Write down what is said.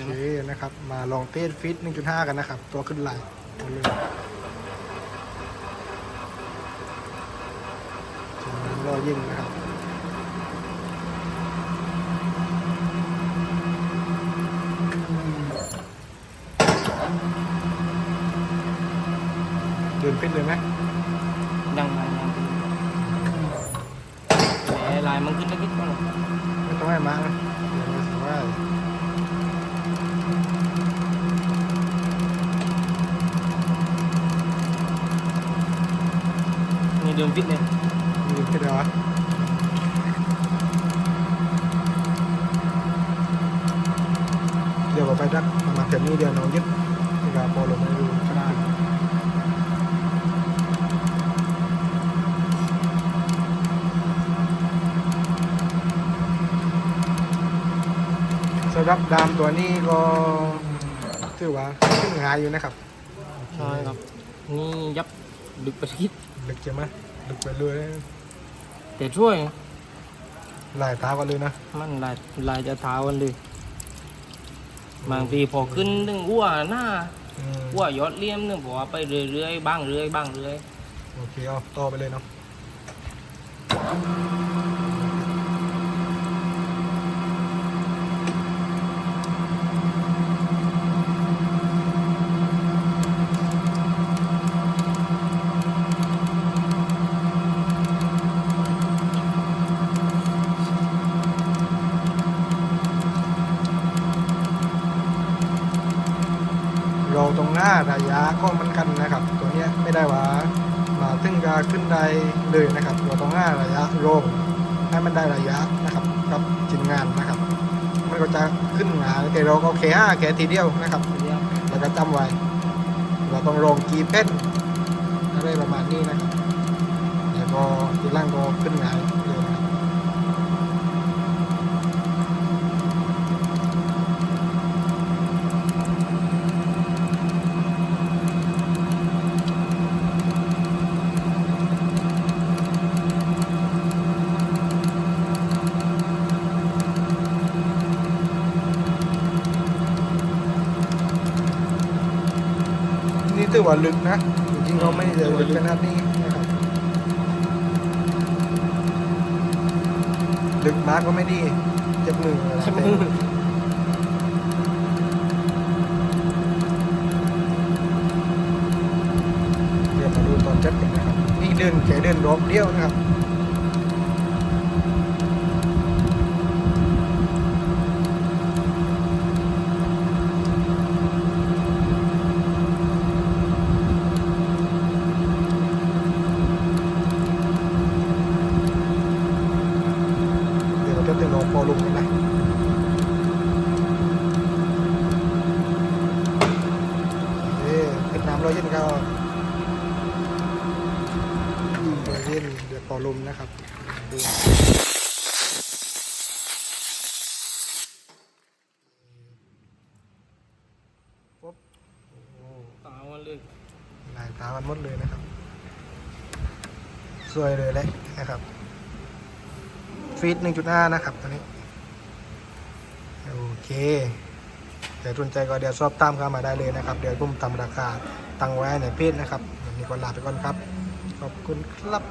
เลยโอไหเคมนะครับ มาลองเต้นฟิต 1.5 กันนะครับ ตัวขึ้นไหลเอาเลยจากนั้นรอยิงนะครับเดินฟิตเลยไหมยังไงยังแหมลายมันขึ้นเล็กๆก็หรอกไม่ต้องให้มานะ นี่เดินฟิตเลยมีฟิตเลยวะเดี๋ยวเราไปดักประมาณเทปนี้เดียวน้องยึดเวลาพอลงมาดูขนาดสำหรับดามตัวนี้ก็ถือว่าขึ้นหายอยู่นะครับ ใช่ครับ นี่ยับดึกไปคิด ดึกใช่ไหม ดึกไปเลยแต่ช่วย หลายตากันเลยนะ มันลายลายจะเท้ากันเลยบางทีพอขึ้นถึงอ้วหน้าอืมอ้วยอดเลี่ยมเนี่ยบอกว่าไปเรื่อยๆบ้างเรื่อยบ้างเรื่อย โอเคเอาต่อไปเลยเนาะ ตรงหน้าระยะก็มันกันนะครับ ตัวเนี้ยไม่ได้ว่ามาถึงจะขึ้นได้เลยนะครับเราตรงหน้าระยะลงให้มันได้ระยะนะครับกับชิ้นงานนะครับ มันก็จะขึ้นงาแต่เราก็แค่ห้าแค่ทีเดียวนะครับเรื่อยแล้วก็จำไว้ เราต้องลงกีเป็นอะไรประมาณนี้นะครับแล้วก็ทีล่างก็ขึ้นงาเลย นะครับนี่ถือว่าลึกนะ จริงๆเราไม่ได้ลึกขนาดนี้นะครับลึกมากก็ไม่ดีเจ็บมือเวลาใช่ไหมเต้นเดี๋ยวมาดูตอนจัดกันนะครับ นี่เดินแค่เดินรอบเดียวนะครับ เดี๋ยวเราจะเต้นลงพอลุงกันนะเอ๊ะเป็นน้ำร้อยเย็นก็ร้อยเย็นเดี๋ยวพอลุมนะครับดูปุ๊บโอ้ตาวันเลยลายตามันหมดเลยนะครับ สวยเลยแหละนะครับ ฟีดหนึ่งจุดห้านะครับตอนนี้ โอเคแต่สนใจก็เดี๋ยวสอบตามเข้ามาได้เลยนะครับ เดี๋ยวผมทำราคาตั้งไว้ในเพจนะครับวันนี้ก็ลาไปก่อนครับ ขอบคุณครับ